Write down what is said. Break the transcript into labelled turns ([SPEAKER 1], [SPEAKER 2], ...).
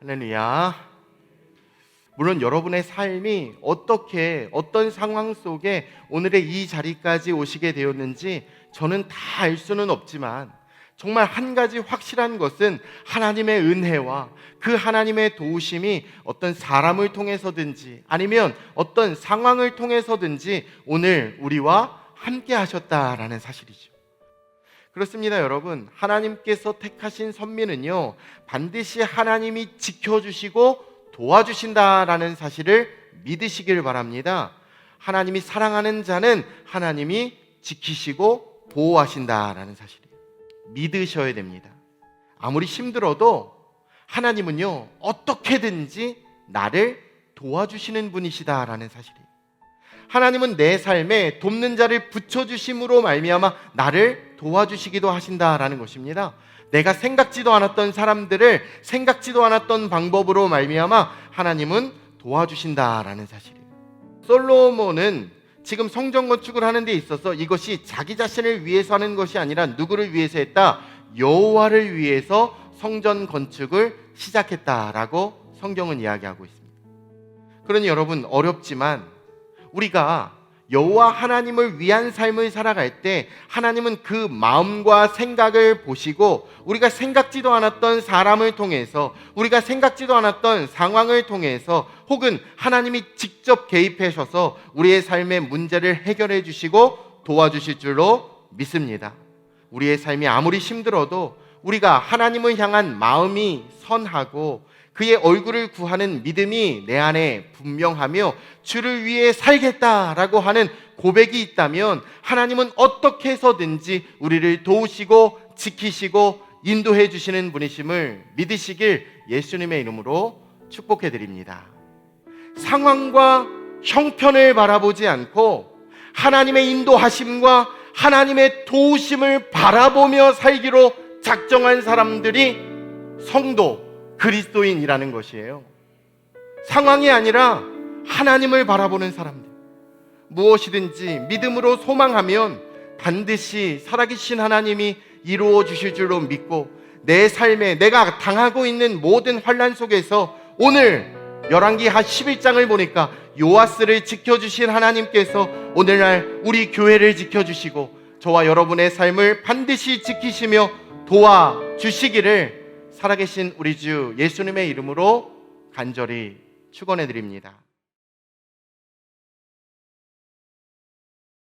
[SPEAKER 1] 할렐루야. 물론 여러분의 삶이 어떻게 어떤 상황 속에 오늘의 이 자리까지 오시게 되었는지 저는 다 알 수는 없지만 정말 한 가지 확실한 것은 하나님의 은혜와 그 하나님의 도우심이 어떤 사람을 통해서든지 아니면 어떤 상황을 통해서든지 오늘 우리와 함께 하셨다라는 사실이죠. 그렇습니다, 여러분. 하나님께서 택하신 선민은요, 반드시 하나님이 지켜주시고 도와주신다라는 사실을 믿으시길 바랍니다. 하나님이 사랑하는 자는 하나님이 지키시고 보호하신다라는 사실이에요. 믿으셔야 됩니다. 아무리 힘들어도 하나님은요, 어떻게든지 나를 도와주시는 분이시다라는 사실이에요. 하나님은 내 삶에 돕는 자를 붙여주심으로 말미암아 나를 도와주시기도 하신다라는 것입니다. 내가 생각지도 않았던 사람들을 생각지도 않았던 방법으로 말미암아 하나님은 도와주신다라는 사실이에요. 솔로몬은 지금 성전 건축을 하는 데 있어서 이것이 자기 자신을 위해서 하는 것이 아니라 누구를 위해서 했다? 여호와를 위해서 성전 건축을 시작했다라고 성경은 이야기하고 있습니다. 그러니 여러분 어렵지만 우리가 여호와 하나님을 위한 삶을 살아갈 때 하나님은 그 마음과 생각을 보시고 우리가 생각지도 않았던 사람을 통해서 우리가 생각지도 않았던 상황을 통해서 혹은 하나님이 직접 개입하셔서 우리의 삶의 문제를 해결해 주시고 도와주실 줄로 믿습니다. 우리의 삶이 아무리 힘들어도 우리가 하나님을 향한 마음이 선하고 그의 얼굴을 구하는 믿음이 내 안에 분명하며 주를 위해 살겠다라고 하는 고백이 있다면 하나님은 어떻게 해서든지 우리를 도우시고 지키시고 인도해 주시는 분이심을 믿으시길 예수님의 이름으로 축복해 드립니다. 상황과 형편을 바라보지 않고 하나님의 인도하심과 하나님의 도우심을 바라보며 살기로 작정한 사람들이 성도 그리스도인이라는 것이에요. 상황이 아니라 하나님을 바라보는 사람들. 무엇이든지 믿음으로 소망하면 반드시 살아계신 하나님이 이루어 주실 줄로 믿고 내 삶에 내가 당하고 있는 모든 환란 속에서 오늘 열왕기 하 11장을 보니까 요아스를 지켜주신 하나님께서 오늘날 우리 교회를 지켜주시고 저와 여러분의 삶을 반드시 지키시며 도와 주시기를 살아계신 우리 주 예수님의 이름으로 간절히 축원해 드립니다.